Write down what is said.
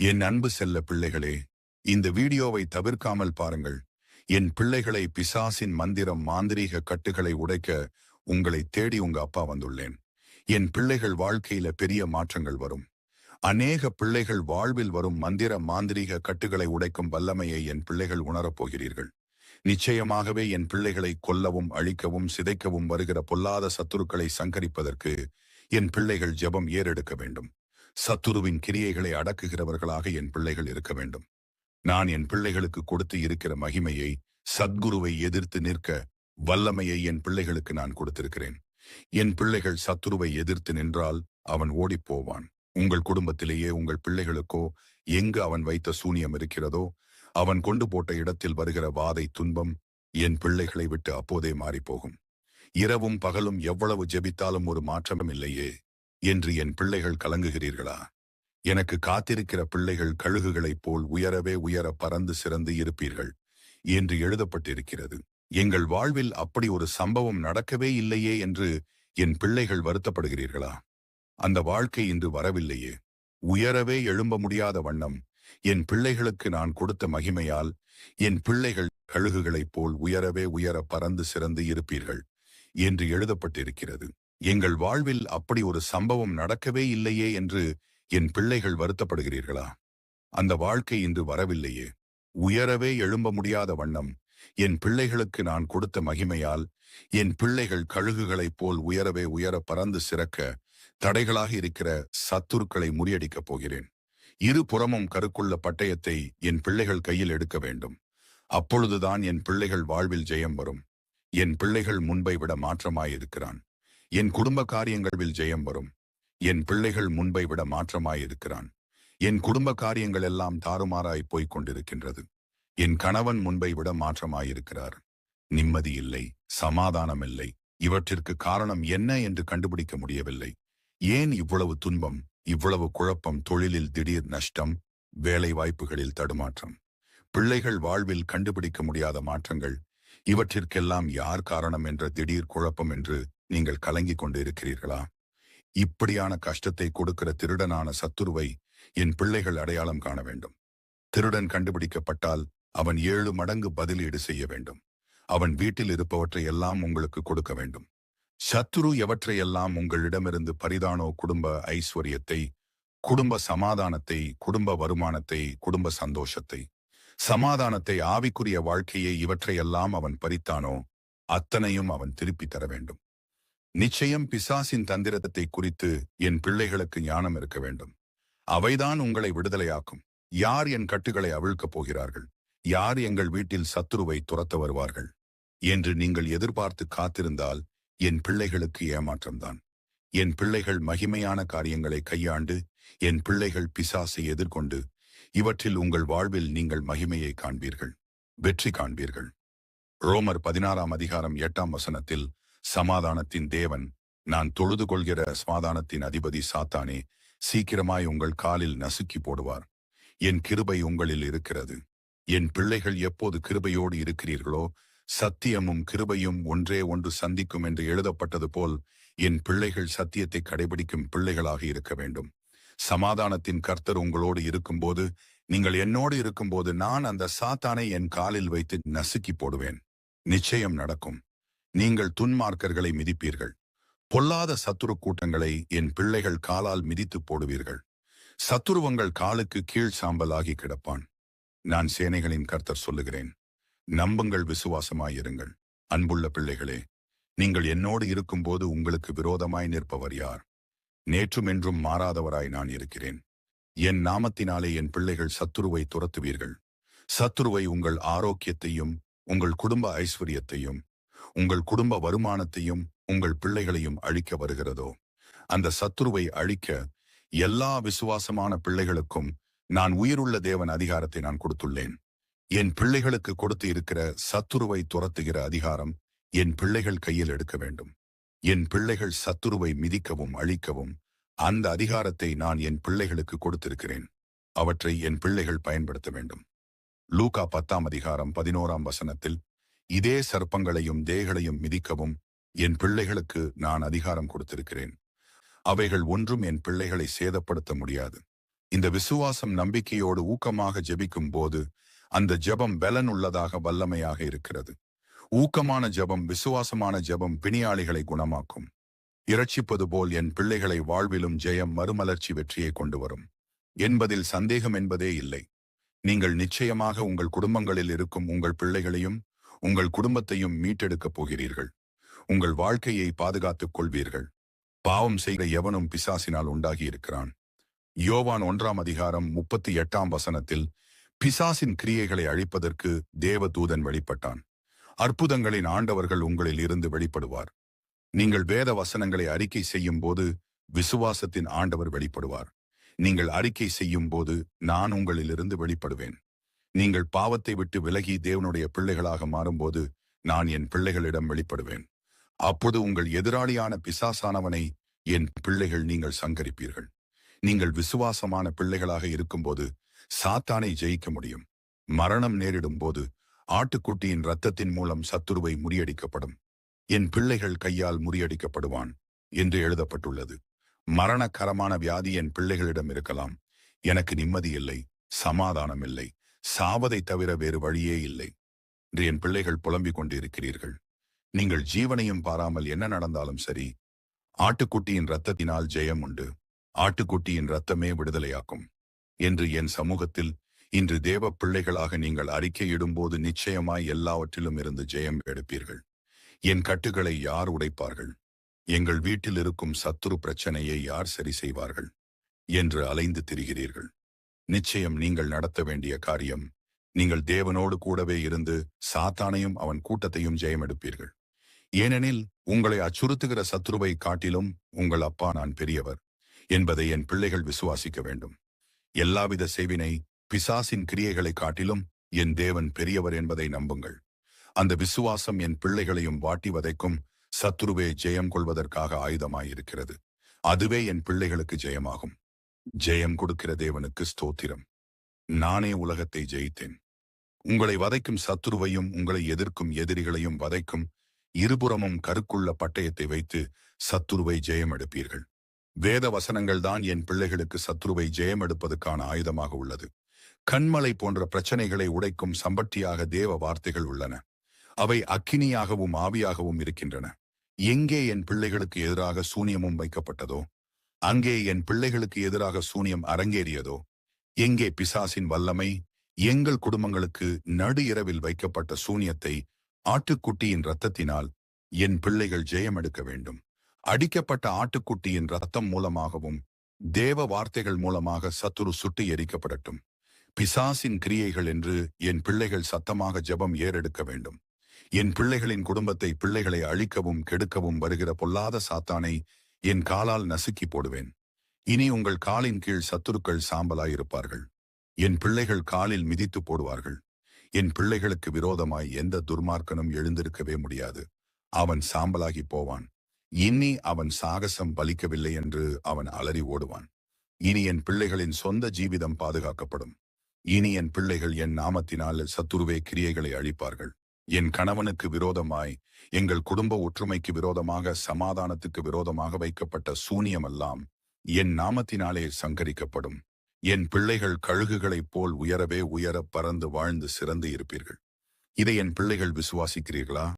என் அன்பு செல்ல பிள்ளைகளே இந்த வீடியோவை தவிர்க்காமல் பாருங்கள். என் பிள்ளைகளை பிசாசின் மந்திரம் மாந்திரீக கட்டுகளை உடைக்க உங்களை தேடி உங்க அப்பா வந்துள்ளேன். என் பிள்ளைகள் வாழ்க்கையில பெரிய மாற்றங்கள் வரும். அநேக பிள்ளைகள் வாழ்வில் வரும் மந்திர மாந்திரீக கட்டுகளை உடைக்கும் வல்லமையை என் பிள்ளைகள் உணரப் போகிறீர்கள். நிச்சயமாகவே என் பிள்ளைகளை கொல்லவும் அழிக்கவும் சிதைக்கவும் வருகிற பொல்லாத சத்துருக்களை சங்கரிப்பதற்கு என் பிள்ளைகள் ஜெபம் ஏறெடுக்க வேண்டும். சத்துருவின் கிரியைகளை அடக்குகிறவர்களாக என் பிள்ளைகள் இருக்க வேண்டும். நான் என் பிள்ளைகளுக்கு கொடுத்து இருக்கிற மகிமையை சத்குருவை எதிர்த்து நிற்க வல்லமையை என் பிள்ளைகளுக்கு நான் கொடுத்திருக்கிறேன். என் பிள்ளைகள் சத்துருவை எதிர்த்து நின்றால் அவன் ஓடிப்போவான். உங்கள் குடும்பத்திலேயே உங்கள் பிள்ளைகளுக்கோ எங்கு அவன் வைத்த சூனியம் இருக்கிறதோ அவன் கொண்டு போட்ட இடத்தில் வருகிற வாதை துன்பம் என் பிள்ளைகளை விட்டு அப்போதே மாறிப்போகும். இரவும் பகலும் எவ்வளவு ஜெபித்தாலும் ஒரு மாற்றமும் இல்லையே என்று என் பிள்ளைகள் கலங்குகிறீர்களா? எனக்கு காத்திருக்கிற பிள்ளைகள் கழுகுகளைப் போல் உயரவே உயர பறந்து சிறந்து இருப்பீர்கள் என்று எழுதப்பட்டிருக்கிறது. எங்கள் வாழ்வில் அப்படி ஒரு சம்பவம் நடக்கவே இல்லையே என்று என் பிள்ளைகள் வருத்தப்படுகிறீர்களா? அந்த வாழ்க்கை இன்று வரவில்லையே. உயரவே எழும்ப முடியாத வண்ணம் என் பிள்ளைகளுக்கு நான் கொடுத்த மகிமையால் என் பிள்ளைகள் கழுகுகளைப் போல் உயரவே உயர பறந்து சிறந்து இருப்பீர்கள் என்று எழுதப்பட்டிருக்கிறது. எங்கள் வாழ்வில் அப்படி ஒரு சம்பவம் நடக்கவே இல்லையே என்று என் பிள்ளைகள் வருத்தப்படுகிறீர்களா? அந்த வாழ்க்கை இன்று வரவில்லையே. உயரவே எழும்ப முடியாத வண்ணம். என் பிள்ளைகளுக்கு நான் கொடுத்த மகிமையால் என் பிள்ளைகள் கழுகுகளைப் போல் உயரவே உயர பறந்து சிறக்க தடைகளாக இருக்கிற சத்துருக்களை முறியடிக்கப் போகிறேன். இரு புறமும் கருக்குள்ள பட்டயத்தை என் பிள்ளைகள் கையில் எடுக்க வேண்டும். அப்பொழுதுதான் என் பிள்ளைகள் வாழ்வில் ஜெயம் வரும். என் பிள்ளைகள் முன்பை விட மாற்றமாயிருக்கிறான். என் குடும்ப காரியங்களில் ஜெயம் வரும். என் பிள்ளைகள் முன்பை விட மாற்றமாயிருக்கிறான். என் குடும்ப காரியங்கள் எல்லாம் தாறுமாறாய் போய்க் கொண்டிருக்கின்றது என் கணவன் முன்பை விட மாற்றமாயிருக்கிறார். நிம்மதி இல்லை சமாதானம் இல்லை. இவற்றிற்கு காரணம் என்ன என்று கண்டுபிடிக்க முடியவில்லை. ஏன் இவ்வளவு துன்பம் இவ்வளவு குழப்பம் தொழிலில் திடீர் நஷ்டம் வேலை வாய்ப்புகளில் தடுமாற்றம்? பிள்ளைகள் வாழ்வில் கண்டுபிடிக்க முடியாத மாற்றங்கள். இவற்றிற்கெல்லாம் யார் காரணம் என்ற திடீர் குழப்பம் என்று நீங்கள் கலங்கிக் கொண்டு இருக்கிறீர்களா இப்படியான கஷ்டத்தை கொடுக்கிற திருடனான சத்துருவை என் பிள்ளைகள் அடையாளம் காண வேண்டும். திருடன் கண்டுபிடிக்கப்பட்டால் அவன் ஏழு மடங்கு பதிலீடு செய்ய வேண்டும். அவன் வீட்டில் இருப்பவற்றை எல்லாம் உங்களுக்கு கொடுக்க வேண்டும். சத்துரு எவற்றையெல்லாம் உங்களிடமிருந்து பரிதானோ குடும்ப ஐஸ்வர்யத்தை குடும்ப சமாதானத்தை குடும்ப வருமானத்தை குடும்ப சந்தோஷத்தை சமாதானத்தை ஆவிக்குரிய வாழ்க்கையை இவற்றையெல்லாம் அவன் பறித்தானோ அத்தனையும் அவன் திருப்பி தர வேண்டும். நிச்சயம் பிசாசின் தந்திரத்தை குறித்து என் பிள்ளைகளுக்கு ஞானம் இருக்க வேண்டும். அவைதான் உங்களை விடுதலையாக்கும். யார் என் கட்டுகளை அவிழ்க்கப் போகிறார்கள்? யார் எங்கள் வீட்டில் சத்துருவை துரத்த வருவார்கள்? என்று நீங்கள் எதிர்பார்த்து காத்திருந்தால் என் பிள்ளைகளுக்கு ஏமாற்றம்தான். என் பிள்ளைகள் மகிமையான காரியங்களை கையாண்டு என் பிள்ளைகள் பிசாசை எதிர்கொண்டு இவற்றில் உங்கள் வாழ்வில் நீங்கள் மகிமையை காண்பீர்கள். வெற்றி காண்பீர்கள். ரோமர் பதினாறாம் அதிகாரம் எட்டாம் வசனத்தில் சமாதானத்தின் தேவன். நான் தொழுது கொள்கிற சமாதானத்தின் அதிபதி சாத்தானே சீக்கிரமாய் உங்கள் காலில் நசுக்கி போடுவார். என் கிருபை உங்களில் இருக்கிறது. என் பிள்ளைகள் எப்போது கிருபையோடு இருக்கிறீர்களோ சத்தியமும் கிருபையும் ஒன்றே ஒன்று சந்திக்கும் என்று எழுதப்பட்டது போல் என் பிள்ளைகள் சத்தியத்தை கடைபிடிக்கும் பிள்ளைகளாக இருக்க வேண்டும். சமாதானத்தின் கர்த்தர் உங்களோடு இருக்கும்போது நீங்கள் என்னோடு இருக்கும்போது நான் அந்த சாத்தானை என் காலில் வைத்து நசுக்கி போடுவேன். நிச்சயம் நடக்கும். நீங்கள் துன்மார்க்கர்களை மிதிப்பீர்கள். பொல்லாத சத்துரு கூட்டங்களை என் பிள்ளைகள் காலால் மிதித்து போடுவீர்கள். சத்துருவங்கள் காலுக்கு கீழ் சாம்பலாகி கிடப்பான். நான் சேனைகளின் கர்த்தர் சொல்லுகிறேன். நம்புங்கள் விசுவாசமாயிருங்கள். அன்புள்ள பிள்ளைகளே நீங்கள் என்னோடு இருக்கும்போது உங்களுக்கு விரோதமாய் நிற்பவர் யார்? நேற்றும் என்றும் மாறாதவராய் நான் இருக்கிறேன். என் நாமத்தினாலே என் பிள்ளைகள் சத்துருவை துரத்துவீர்கள். சத்துருவை உங்கள் ஆரோக்கியத்தையும் உங்கள் குடும்ப ஐஸ்வர்யத்தையும் உங்கள் குடும்ப வருமானத்தையும் உங்கள் பிள்ளைகளையும் அழிக்க வருகிறதோ? அந்த சத்துருவை அழிக்க எல்லா விசுவாசமான பிள்ளைகளுக்கும் நான் உயிருள்ள தேவன் அதிகாரத்தை நான் கொடுத்துள்ளேன். என் பிள்ளைகளுக்கு கொடுத்து இருக்கிற சத்துருவை துரத்துகிற அதிகாரம் என் பிள்ளைகள் கையில் எடுக்க வேண்டும். என் பிள்ளைகள் சத்துருவை மிதிக்கவும் அழிக்கவும் அந்த அதிகாரத்தை நான் என் பிள்ளைகளுக்கு கொடுத்திருக்கிறேன். அவற்றை என் பிள்ளைகள் பயன்படுத்த வேண்டும். லூகா பத்தாம் அதிகாரம் பதினோராம் வசனத்தில் இதே சர்ப்பங்களையும் தேகளையும் மிதிக்கவும் என் பிள்ளைகளுக்கு நான் அதிகாரம் கொடுத்திருக்கிறேன். அவைகள் ஒன்றும் என் பிள்ளைகளை சேதப்படுத்த முடியாது. இந்த விசுவாசம் நம்பிக்கையோடு ஊக்கமாக ஜெபிக்கும் போது அந்த ஜெபம் பலன் உள்ளதாக வல்லமையாக இருக்கிறது. ஊக்கமான ஜெபம் விசுவாசமான ஜெபம் பிணியாளிகளை குணமாக்கும். இரட்சிப்பது போல் என் பிள்ளைகளை வாழ்விலும் ஜெயம் மறுமலர்ச்சி வெற்றியை கொண்டு வரும். என்பதில் சந்தேகம் என்பதே இல்லை. நீங்கள் நிச்சயமாக உங்கள் குடும்பங்களில் இருக்கும் உங்கள் பிள்ளைகளையும் உங்கள் குடும்பத்தையும் மீட்டெடுக்கப் போகிறீர்கள். உங்கள் வாழ்க்கையை பாதுகாத்துக் கொள்வீர்கள். பாவம் செய்த எவனும் பிசாசினால் உண்டாகி இருக்கிறான் யோவான் ஒன்றாம் அதிகாரம் முப்பத்தி எட்டாம் வசனத்தில் பிசாசின் கிரியைகளை அழிப்பதற்கு தேவதூதன் வெளிப்பட்டான். அற்புதங்களின் ஆண்டவர்கள் உங்களில் இருந்து வெளிப்படுவார். நீங்கள் வேத வசனங்களை அறிக்கை செய்யும் போது விசுவாசத்தின் ஆண்டவர் வெளிப்படுவார். நீங்கள் அறிக்கை செய்யும் போது நான் உங்களிலிருந்து வெளிப்படுவேன். நீங்கள் பாவத்தை விட்டு விலகி தேவனுடைய பிள்ளைகளாக மாறும்போது நான் என் பிள்ளைகளிடம் வெளிப்படுவேன். அப்போது உங்கள் எதிராளியான பிசாசானவனை என் பிள்ளைகள் நீங்கள் சங்கரிப்பீர்கள். நீங்கள் விசுவாசமான பிள்ளைகளாக இருக்கும்போது சாத்தானை ஜெயிக்க முடியும். மரணம் நேரிடும் போது ஆட்டுக்குட்டியின் இரத்தத்தின் மூலம் சத்துருவை முறியடிக்கப்படும். என் பிள்ளைகள் கையால் முறியடிக்கப்படுவான் என்று எழுதப்பட்டுள்ளது. மரணக்கரமான வியாதி என் பிள்ளைகளிடம் இருக்கலாம். எனக்கு நிம்மதி இல்லை சமாதானம் இல்லை. சாவதை தவிர வேறு வழியே இல்லை. என்று என் பிள்ளைகள் புலம்பிக் கொண்டிருக்கிறீர்கள். நீங்கள் ஜீவனையும் பாராமல் என்ன நடந்தாலும் சரி ஆட்டுக்குட்டியின் இரத்தத்தினால் ஜெயம் உண்டு. ஆட்டுக்குட்டியின் இரத்தமே விடுதலையாக்கும். என்று என் சமூகத்தில் இன்று தேவ பிள்ளைகளாக நீங்கள் அறிக்கையிடும்போது நிச்சயமாய் எல்லாவற்றிலும் இருந்து ஜெயம் எடுப்பீர்கள். என் கட்டுகளை யார் உடைப்பார்கள்? எங்கள் வீட்டில் இருக்கும் சத்துரு பிரச்சனையை யார் சரி செய்வார்கள்? என்று அலைந்து திரிகிறீர்கள். நிச்சயம் நீங்கள் நடத்த வேண்டிய காரியம் நீங்கள் தேவனோடு கூடவே இருந்து சாத்தானையும் அவன் கூட்டத்தையும் ஜெயமெடுப்பீர்கள். ஏனெனில் உங்களை அச்சுறுத்துகிற சத்ருவை காட்டிலும் உங்கள் அப்பா நான் பெரியவர் என்பதை என் பிள்ளைகள் விசுவாசிக்க வேண்டும். எல்லாவித செய்வினை பிசாசின் கிரியைகளை காட்டிலும் என் தேவன் பெரியவர் என்பதை நம்புங்கள். அந்த விசுவாசம் என் பிள்ளைகளையும் வாட்டி வதைக்கும் சத்ருவே ஜெயம் கொள்வதற்காக ஆயுதமாயிருக்கிறது. அதுவே என் பிள்ளைகளுக்கு ஜெயமாகும். ஜெயம் கொடுக்கிற தேவனுக்கு ஸ்தோத்திரம். நானே உலகத்தை ஜெயித்தேன். உங்களை வதைக்கும் சத்துருவையும் உங்களை எதிர்க்கும் எதிரிகளையும் வதைக்கும் இருபுறமும் கருக்குள்ள பட்டயத்தை வைத்து சத்துருவை ஜெயம் எடுப்பீர்கள் வேத வசனங்கள் தான் என் பிள்ளைகளுக்கு சத்ருவை ஜெயம் எடுப்பதற்கான ஆயுதமாக உள்ளது. கண்மலை போன்ற பிரச்சனைகளை உடைக்கும் சம்பட்டியாக தேவ வார்த்தைகள் உள்ளன. அவை அக்கினியாகவும் ஆவியாகவும் இருக்கின்றன. எங்கே என் பிள்ளைகளுக்கு எதிராக சூனியமும் வைக்கப்பட்டதோ அங்கே என் பிள்ளைகளுக்கு எதிராக சூனியம் அரங்கேறியதோ? எங்கே பிசாசின் வல்லமை? எங்கள் குடும்பங்களுக்கு நடு இரவில் வைக்கப்பட்ட சூனியத்தை ஆட்டுக்குட்டியின் இரத்தத்தினால் என் பிள்ளைகள் ஜெயம் எடுக்க வேண்டும். அடிக்கப்பட்ட ஆட்டுக்குட்டியின் ரத்தம் மூலமாகவும் தேவ வார்த்தைகள் மூலமாக சத்துரு சுட்டு எரிக்கப்படட்டும். பிசாசின் கிரியைகள் என்று என் பிள்ளைகள் சத்தமாக ஜெபம் ஏறெடுக்க வேண்டும். என் பிள்ளைகளின் குடும்பத்தை பிள்ளைகளை அழிக்கவும் கெடுக்கவும் வருகிற பொல்லாத சாத்தானை என் காலால் நசுக்கி போடுவேன். இனி உங்கள் காலின் கீழ் சத்துருக்கள் சாம்பலாயிருப்பார்கள். என் பிள்ளைகள் காலில் மிதித்து போடுவார்கள். என் பிள்ளைகளுக்கு விரோதமாய் எந்த துர்மார்க்கனும் எழுந்திருக்கவே முடியாது. அவன் சாம்பலாகி போவான். இனி அவன் சாகசம் பலிக்கவில்லை என்று அவன் அலறி ஓடுவான். இனி என் பிள்ளைகளின் சொந்த ஜீவிதம் பாதுகாக்கப்படும். இனி என் பிள்ளைகள் என் நாமத்தினால் சத்துருவே கிரியைகளை அழிப்பார்கள். என் கணவனுக்கு விரோதமாய் எங்கள் குடும்ப ஒற்றுமைக்கு விரோதமாக சமாதானத்துக்கு விரோதமாக வைக்கப்பட்ட சூனியமெல்லாம் என் நாமத்தினாலே சங்கரிக்கப்படும். என் பிள்ளைகள் கழுகுகளைப் போல் உயரவே உயர பறந்து வாழ்ந்து சிறந்து இருப்பீர்கள். இதை என் பிள்ளைகள் விசுவாசிக்கிறீர்களா?